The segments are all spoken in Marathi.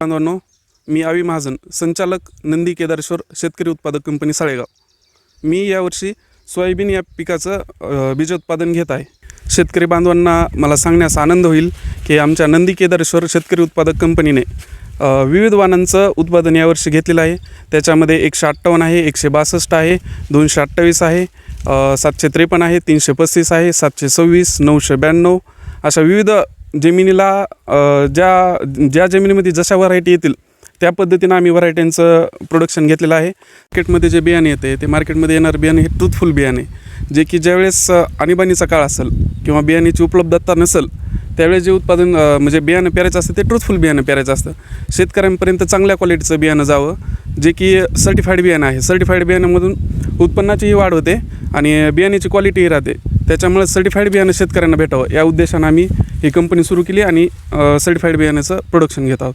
बांधवांनो मी आवी महाजन संचालक नंदी केदारेश्वर शेतकरी उत्पादक कंपनी साळेगाव. मी यावर्षी सोयाबीन या पिकाचं बीजोत्पादन घेत आहे. शेतकरी बांधवांना मला सांगण्यास आनंद होईल की आमच्या नंदी केदारेश्वर शेतकरी उत्पादक कंपनीने विविध वाणांचं उत्पादन यावर्षी घेतलेलं आहे. त्याच्यामध्ये एकशे अठ्ठावन्न आहे एकशे बासष्ट आहे दोनशे अठ्ठावीस आहे सातशे त्रेपन्न आहे तीनशे पस्तीस आहे सातशे सव्वीस नऊशे ब्याण्णव अशा विविध जमिनीला ज्या ज्या जमिनीमध्ये जशा व्हरायटी येतील त्या पद्धतीनं आम्ही व्हरायट्यांचं प्रोडक्शन घेतलेलं आहे. मार्केटमध्ये जे बियाणे येते ते मार्केटमध्ये येणारं बियाणे हे ट्रूथफुल बियाणे. जे की ज्यावेळेस आणीबाणीचा काळ असेल किंवा बियाण्याची उपलब्धता नसेल त्यावेळेस जे उत्पादन म्हणजे बियाणं पेरायचं असतं ते ट्रूथफुल बियाणं पेरायचं असतं. शेतकऱ्यांपर्यंत चांगल्या क्वालिटीचं बियाणं जावं जे की सर्टिफाईड बियाणं आहे. सर्टिफाईड बियाण्यामधून उत्पन्नाचीही वाढ होते आणि बियाण्याची क्वालिटीही राहते. त्याच्यामुळे सर्टिफाईड बियाणं शेतकऱ्यांना भेटावं. या उद्देशानं आम्ही ही कंपनी सुरू केली आणि सर्टिफाईड बियाण्याचं प्रोडक्शन घेत आहोत.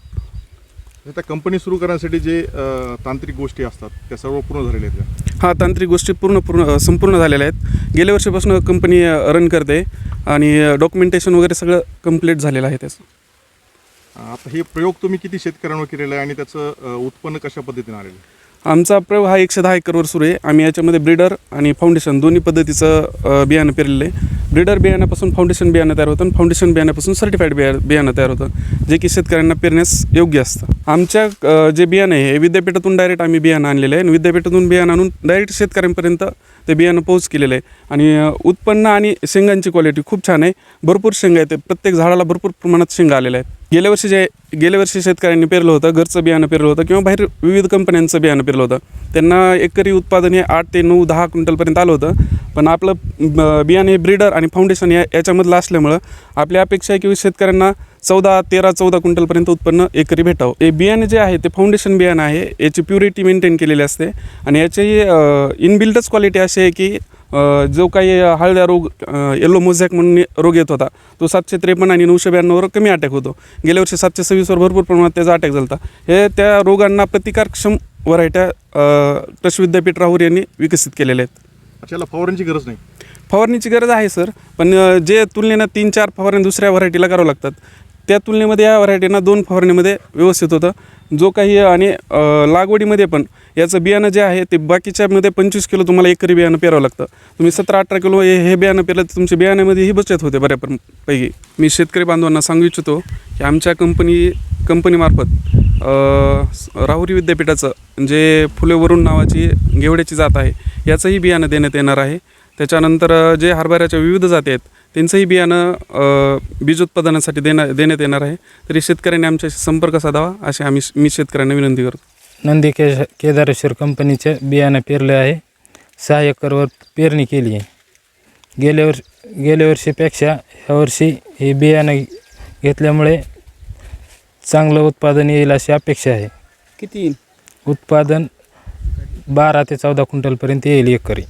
आता कंपनी सुरू करण्यासाठी जे तांत्रिक गोष्टी असतात त्या सर्व पूर्ण झालेल्या आहेत हा तांत्रिक गोष्टी पूर्ण पूर्ण संपूर्ण झालेल्या आहेत. गेल्या वर्षीपासून कंपनी रन करते आणि डॉक्युमेंटेशन वगैरे सगळं कंप्लीट झालेलं आहे त्याचं. आता हे प्रयोग तुम्ही किती शेतकऱ्यांवर केलेला आहे आणि त्याचं उत्पन्न कशा पद्धतीने आलेलं आहे? आमचा प्रयोग हा एकशे दहा एकरवर सुरू आहे. आम्ही याच्यामध्ये ब्रीडर आणि फाउंडेशन दोन्ही पद्धतीचं बियाणं पेरलेलं आहे. ब्रीडर बियाण्यापासून फाउंडेशन बियाणं तयार होतं आणि फाउंडेशन बियाण्यापासून सर्टिफाईड बिया बियाणं तयार होतं जे की शेतकऱ्यांना पेरण्यास योग्य असतं. आमच्या जे बियाणं आहे हे विद्यापीठातून डायरेक्ट आम्ही बियाणं आणलेलं आहे आणि विद्यापीठातून बियाणं आणून डायरेक्ट शेतकऱ्यांपर्यंत ते बियाणं पोहोच केलेलं आहे. आणि उत्पन्न आणि शेंगांची क्वालिटी खूप छान आहे. भरपूर शेंगा आहेत. प्रत्येक झाडाला भरपूर प्रमाणात शेंगा आलेल्या आहेत. गेल्या वर्षी जे गेल्या वर्षी शेतकऱ्यांनी पेरलं होतं घरचं बियाणं पेरलं होतं किंवा बाहेर विविध कंपन्यांचं बियाणं पेरलं होतं. त्यांना एकरी उत्पादन हे आठ ते नऊ दहा क्विंटलपर्यंत आलं होतं. पण आपलं बियाणं हे ब्रीडर आणि आणि फाउंडेशन या याच्यामधलं असल्यामुळं आपली अपेक्षा आहे की शेतकऱ्यांना चौदा तेरा चौदा क्विंटलपर्यंत उत्पन्न एकरी भेटावं. हे बियाणे जे आहे ते फाउंडेशन बियाणं आहे याची प्युरिटी मेंटेन केलेली असते. आणि याची इनबिल्डच क्वालिटी अशी आहे की जो काही हळद्या रोग येलो मोझॅक म्हणून रोग येत होता तो सातशे त्रेपन्न आणि नऊशे ब्याण्णववर कमी अटॅक होतो. गेल्या वर्षी सातशे सव्वीसवर भरपूर प्रमाणात त्याचा अटॅक झाला होता. हे त्या रोगांना प्रतिकारक्षम व्हरायट्या कृषी विद्यापीठ राहूर यांनी विकसित केलेल्या आहेत. अच्छा फवारणीची गरज नाही. फवारणीची गरज आहे सर. पण जे तुलनेनं तीन चार फवारणी दुसऱ्या व्हरायटीला करावं लागतात. त्या तुलनेमध्ये या व्हरायटीना दोन फवारणीमध्ये व्यवस्थित होतं. जो काही आणि लागवडीमध्ये पण याचं बियाणं जे आहे ते बाकीच्यामध्ये पंचवीस किलो तुम्हाला एकरी बियाणं पेरावं लागतं. तुम्ही सतरा अठरा किलो हे हे बियाणं पेरलं तर तुमच्या बियाण्यामध्ये ही बचत होते बऱ्यापैकी. मी शेतकरी बांधवांना सांगू इच्छितो की आमच्या कंपनी कंपनीमार्फत राहुरी विद्यापीठाचं जे फुले वरुण नावाची घेवड्याची जात आहे याचंही बियाणं देण्यात येणार आहे. त्याच्यानंतर जे हरभऱ्याच्या विविध जाती आहेत त्यांचंही बियाणं अ, बीजोत्पादनासाठी देण्या देण्यात येणार आहे. तरी शेतकऱ्यांनी आमच्याशी संपर्क साधावा अशी आम्ही मी शेतकऱ्यांना विनंती करतो. नंदी के केदारेश्वर कंपनीचे बियाणं पेरले आहे. सहा एकरवर पेरणी केली आहे. गेल्या वर्ष गेल्या वर्षीपेक्षा ह्या वर्षी हे बियाणं घेतल्यामुळे चांगलं उत्पादन येईल अशी अपेक्षा आहे. किती उत्पादन बारा ते चौदा क्विंटलपर्यंत येईल एकरी.